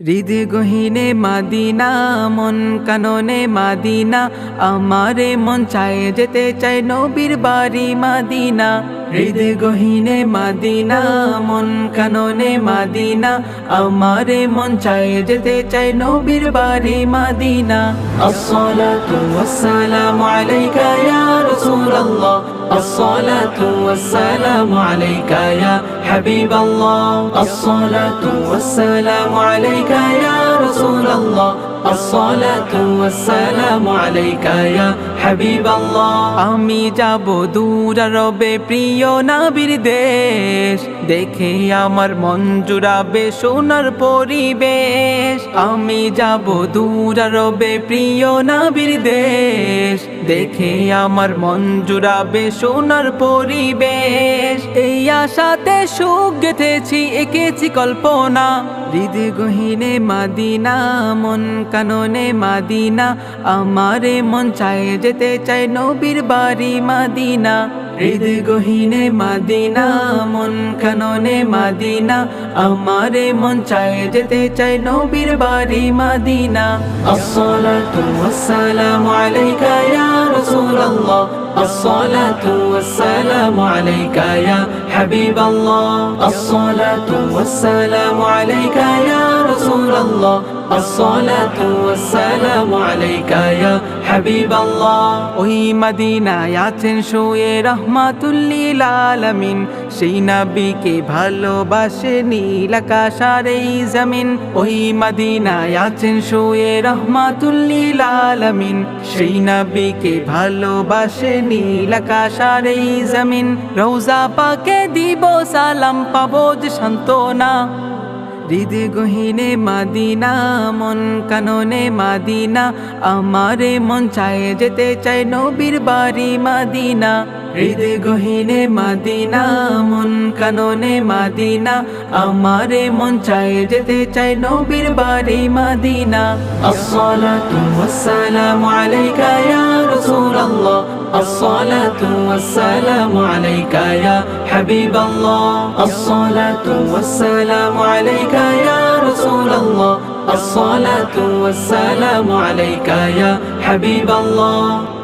হৃদয় গহিনে মাদিনা, মন কাননে মাদিনা, আমারে মন চায় যেতে চাই নবীর বাড়ি মাদিনা। হৃদয় গহিনে মাদিনা, মন কাননে মাদিনা, আমারে মন চায় যেতে চাই নবীর বাড়ি মাদিনা। আসসালাতু ওয়াসসালামু আলাইকা ইয়া রাসূলুল্লাহ। الصلاة والسلام عليك يا حبيب الله الصلاة والسلام عليك يا رسول الله الصلاة والسلام عليك يا حبيب الله আমি যাব দূর রবে প্রিয় নাবির দেশ দেখে আমার মন জুড়াবে সোনার পরিবেশ আমি যাব দূর রবে প্রিয় নাবির দেশ দেখে আমার মন জুড়াবে সোনার পরিবেশ। এই আশাতে সুখ গেথেছি, এঁকেছি কল্পনা। হৃদয় গহিনে মাদিনা, মন কাননে মাদিনা। আমারে মন চায় যেতে চায় নবীর বাড়ি মাদিনা। হৃদ গহিনে মাদিনা, মন কাননে মাদিনা, আমারে মন চায় যেতে চাই নবীর বাড়ি মাদিনা। আসসালাতু ওয়াসসালামু আলাইকা ইয়া রাসূলুল্লাহ, আসসালাতু ওয়াসসালামু আলাইকা ইয়া হাবিবাল্লাহ, আসসালাতু ওয়াসসালামু আলাইকা ইয়া রাসূলুল্লাহ। الصلاة والسلام عليك يا حبيب الله ওই মদিনায় আছেন শুয়ে রহমাতুল্লিল আলামিন সেই নবীকে ভালোবাসে নীল আকাশ আর এই জমিন ওই মদিনায় আছেন শুয়ে রহমাতুল্লিল আলামিন সেই নবীকে ভালোবাসে নীল আকাশ আর এই জমিন রোজা পাকে দিব সালাম পাবো যে সান্ত্বনা হৃদয় গহিনে মাদিনা মন কাননে মাদিনা আমারে মন চায় যেতে চায় নবীর বাড়ি মাদিনা। হৃদয় গহিনে মাদিনা মন কাননে মাদিনা আমারে মন চায় যেতে চায় নবীর বাড়ি মাদিনা আসসালাতু ওয়াসসালামু আলাইকা ইয়া রাসূলুল্লাহ الصلاة والسلام عليك يا حبيب الله الصلاة والسلام عليك يا رسول الله الصلاة والسلام عليك يا حبيب الله